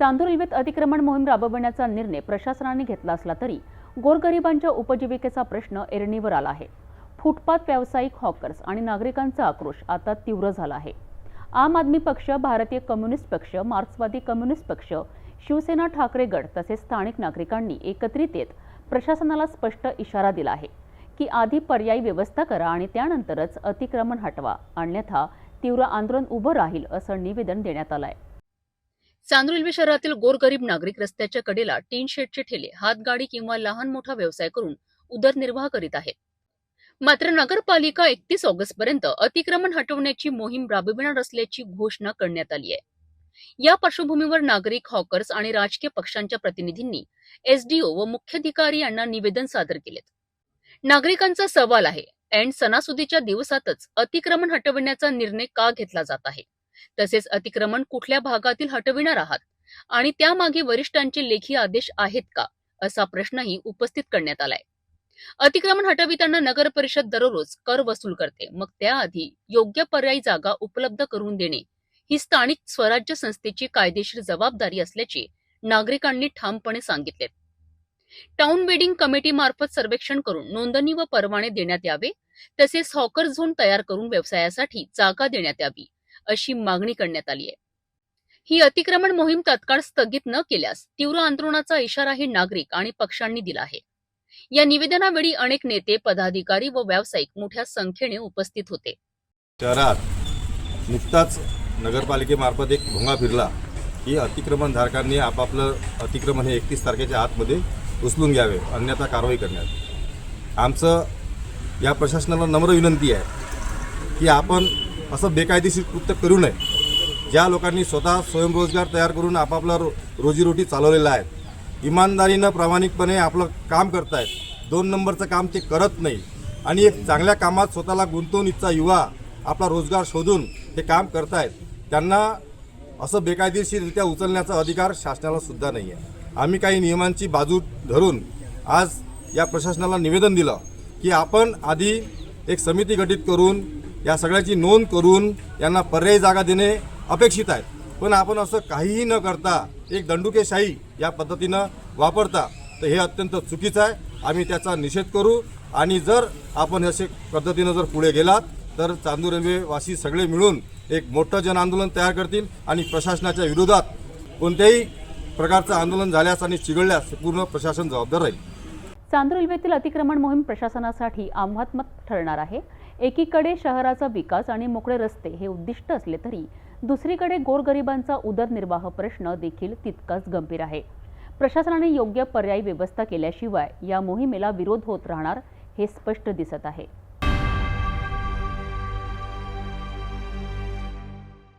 चांदूर रेल्वेत अतिक्रमण मोहीम राबवण्याचा निर्णय प्रशासनाने घेतला असला तरी गोरगरिबांच्या उपजीविकेचा प्रश्न ऐरणीवर आला आहे. फुटपाथ व्यावसायिक हॉकर्स आणि नागरिकांचा आक्रोश आता तीव्र झाला आहे. आम आदमी पक्ष भारतीय कम्युनिस्ट पक्ष मार्क्सवादी कम्युनिस्ट पक्ष शिवसेना ठाकरे गट तसेच स्थानिक नागरिकांनी एकत्रित येत प्रशासनाला स्पष्ट इशारा दिला आहे की आधी पर्यायी व्यवस्था करा आणि त्यानंतरच अतिक्रमण हटवा अन्यथा तीव्र आंदोलन उभं राहील असं निवेदन देण्यात आलं आहे चांदूर रेल्वे शहरातील गोरगरीब नागरिक रस्त्याच्या कडेला टीन शेडचे ठेले हातगाडी किंवा लहान मोठा व्यवसाय करून उदरनिर्वाह करीत आहेत. मात्र नगरपालिका एकतीस ऑगस्ट पर्यंत अतिक्रमण हटवण्याची मोहीम राबविणार असल्याची घोषणा करण्यात आली आहे. या पार्श्वभूमीवर नागरिक हॉकर्स आणि राजकीय पक्षांच्या प्रतिनिधींनी एसडीओ व मुख्याधिकारी यांना निवेदन सादर केलेत. नागरिकांचा सवाल आहे अँड सणासुदीच्या दिवसातच अतिक्रमण हटविण्याचा निर्णय का घेतला जात आहे? तसेच अतिक्रमण कुठल्या भागातील हटविणार आहात? आणि त्यामागे वरिष्ठांचे लेखी आदेश आहेत का? असा प्रश्नही उपस्थित करण्यात आलाय. अतिक्रमण हटविताना नगर परिषद दररोज कर वसूल करते. मग त्याआधी योग्य पर्यायी जागा उपलब्ध करून देणे ही स्थानिक स्वराज्य संस्थेची कायदेशीर जबाबदारी असल्याचे नागरिकांनी ठामपणे सांगितले. टाउन वेडिंग कमिटी मार्फत सर्वेक्षण करून नोंदणी व परवाने देण्यात यावे. तसेच हॉकर झोन तयार करून व्यवसायासाठी जागा देण्यात यावी. अशी मागणी करण्यात आली आहे. ही अतिक्रमण मोहीम तत्काळ स्थगित न केल्यास तीव्र आंदोलनाचा इशाराही नागरिक आणि पक्षांनी दिला आहे. या निवेदनावेळी अनेक नेते पदाधिकारी व व्यावसायिक मोठ्या संख्येने उपस्थित होते. शहरात नुकताच नगरपालिकेमार्फत एक भोंगा फिरला. की अतिक्रमणधारकांनी आपापलं अतिक्रमण हे एकतीस तारखेच्या आतमध्ये उचलून घ्यावे अन्यथा कारवाई करण्यात. आमचं या प्रशासनाला नम्र विनंती आहे की आपण असं बेकायदेशीर कृत्य करू नये. ज्या लोकांनी स्वतः स्वयंरोजगार तयार करून आपापला रो रोजीरोटी चालवलेला आहे इमानदारीनं प्रामाणिकपणे आपलं काम करतायत दोन नंबरचं काम ते करत नाही आणि एक चांगल्या कामात स्वतःला गुंतवून इच्छा युवा आपला रोजगार शोधून हे काम करतायत त्यांना असं बेकायदेशीररित्या उचलण्याचा अधिकार शासनाला सुद्धा नाही आहे. आम्ही काही नियमांची बाजू धरून आज या प्रशासनाला निवेदन दिलं की आपण आधी एक समिती गठीत करून या सगळ्याची नोंद करून यांना पर्यायी जागा देणे अपेक्षित आहे. पण आपण असं काहीही न करता एक दंडुकेशाही या पद्धतीनं वापरता तर हे अत्यंत चुकीचं आहे. आम्ही त्याचा निषेध करू. आणि जर आपण असे पद्धतीनं जर पुढे गेलात तर चांदूर रेल्वेवासी सगळे मिळून एक मोठं जन आंदोलन तयार करतील आणि प्रशासनाच्या विरोधात कोणत्याही प्रकारचं आंदोलन झाल्यास आणि चिघळल्यास पूर्ण प्रशासन जबाबदार राहील. चांदूर रेल्वेतील अतिक्रमण मोहीम प्रशासनासाठी आव्हानात्मक ठरणार आहे. एकीकडे शहराचा विकास आणि मोकळे रस्ते हे उद्दिष्ट असले तरी दुसरीकडे गोरगरिबांचा उदरनिर्वाह प्रश्न देखील तितकाच गंभीर आहे. प्रशासनाने योग्य पर्यायी व्यवस्था केल्याशिवाय या मोहिमेला विरोध होत राहणार हे स्पष्ट दिसत आहे.